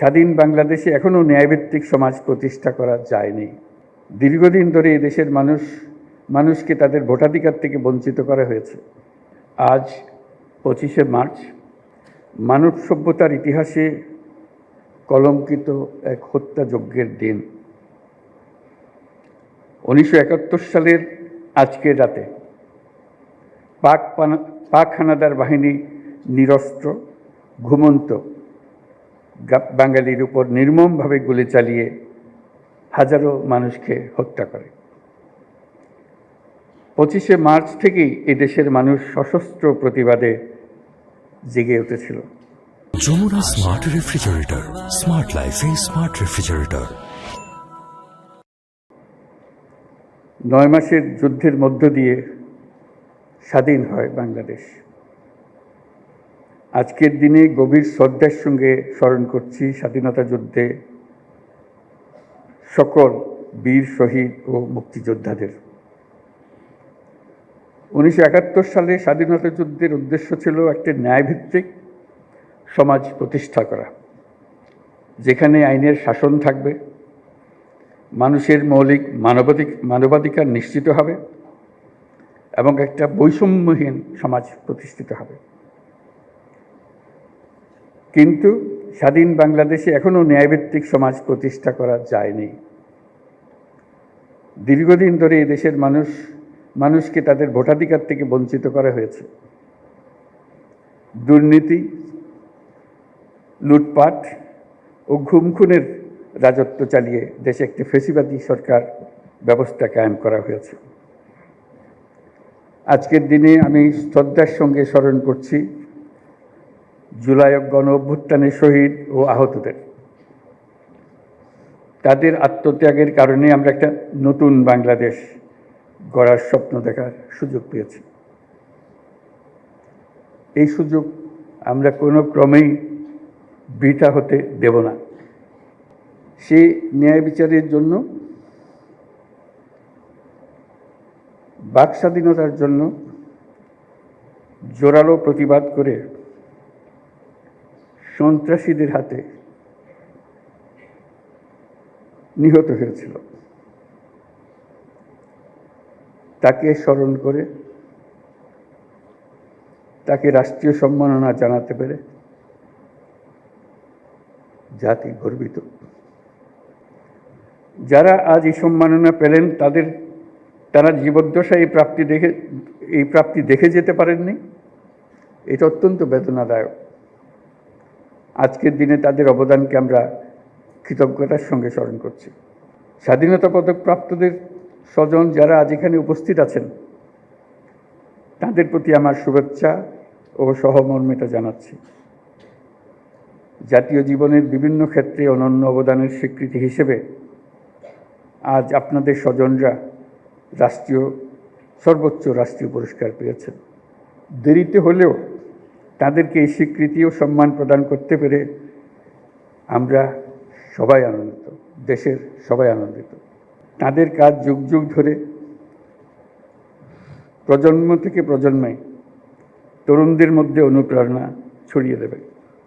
স্বাধীন বাংলাদেশে এখনও ন্যায়ভিত্তিক সমাজ প্রতিষ্ঠা করা যায়নি। দীর্ঘদিন ধরে এই দেশের মানুষ, মানুষকে তাদের ভোটাধিকার থেকে বঞ্চিত করা হয়েছে। আজ পঁচিশে মার্চ, মানব সভ্যতার ইতিহাসে কলঙ্কিত এক হত্যাযজ্ঞের দিন। উনিশশো একাত্তর সালের আজকের রাতে পাক পাক হানাদার বাহিনী নিরস্ত্র, ঘুমন্ত বাঙালির উপর নির্মমভাবে গুলি চালিয়ে হাজারো মানুষকে হত্যা করে। পঁচিশে মার্চ থেকেই এ দেশের মানুষ সশস্ত্র প্রতিবাদে জেগে উঠেছিল। যমুনা স্মার্ট রেফ্রিজারেটর স্মার্ট লাইফে স্মার্ট রেফ্রিজারেটর নয় মাসের যুদ্ধের মধ্য দিয়ে স্বাধীন হয় বাংলাদেশ। আজকের দিনে গভীর শ্রদ্ধার সঙ্গে স্মরণ করছি স্বাধীনতা যুদ্ধে সকল বীর শহীদ ও মুক্তিযোদ্ধাদের। উনিশশো একাত্তর সালে স্বাধীনতা যুদ্ধের উদ্দেশ্য ছিল একটি ন্যায়ভিত্তিক সমাজ প্রতিষ্ঠা করা, যেখানে আইনের শাসন থাকবে, মানুষের মৌলিক মানবাধিক, মানবাধিকার নিশ্চিত হবে এবং একটা বৈষম্যহীন সমাজ প্রতিষ্ঠিত হবে। কিন্তু স্বাধীন বাংলাদেশে এখনও ন্যায়ভিত্তিক সমাজ প্রতিষ্ঠা করা যায়নি। দীর্ঘদিন ধরে এই দেশের মানুষ, মানুষকে তাদের ভোটাধিকার থেকে বঞ্চিত করা হয়েছে। দুর্নীতি, লুটপাট ও ঘুমখুনের রাজত্ব চালিয়ে দেশে একটি ফেসিবাদী সরকার ব্যবস্থা কায়েম করা হয়েছে। আজকের দিনে আমি শ্রদ্ধার সঙ্গে স্মরণ করছি জুলাই গণ অভ্যুত্থানের শহীদ ও আহতদের। তাদের আত্মত্যাগের কারণে আমরা একটা নতুন বাংলাদেশ গড়ার স্বপ্ন দেখার সুযোগ পেয়েছি। এই সুযোগ আমরা কোনো ক্রমেই বৃথা হতে দেব না। সে ন্যায় বিচারের জন্য, বাক স্বাধীনতার জন্য জোরালো প্রতিবাদ করে সন্ত্রাসীদের হাতে নিহত হয়েছিল। তাকে স্মরণ করে, তাকে রাষ্ট্রীয় সম্মাননা জানাতে পেরে জাতি গর্বিত। যারা আজ এই সম্মাননা পেলেন, তাদের, তারা জীবদ্দশায় এই প্রাপ্তি দেখে, এই প্রাপ্তি দেখে যেতে পারেননি। এটা অত্যন্ত বেদনাদায়ক। আজকের দিনে তাদের অবদানকে আমরা কৃতজ্ঞতার সঙ্গে স্মরণ করছি। স্বাধীনতা পদক প্রাপ্তদের স্বজন যারা আজ এখানে উপস্থিত আছেন, তাদের প্রতি আমার শুভেচ্ছা ও সহমর্মিতা জানাচ্ছি। জাতীয় জীবনের বিভিন্ন ক্ষেত্রে অনন্য অবদানের স্বীকৃতি হিসেবে আজ আপনাদের স্বজনরা রাষ্ট্রীয়, সর্বোচ্চ রাষ্ট্রীয় পুরস্কার পেয়েছেন। দেরিতে হলেও তাদেরকে এই স্বীকৃতি ও সম্মান প্রদান করতে পেরে আমরা সবাই আনন্দিত, দেশের সবাই আনন্দিত। তাদের কাজ যুগ যুগ ধরে প্রজন্ম থেকে প্রজন্মে তরুণদের মধ্যে অনুপ্রেরণা ছড়িয়ে দেবে।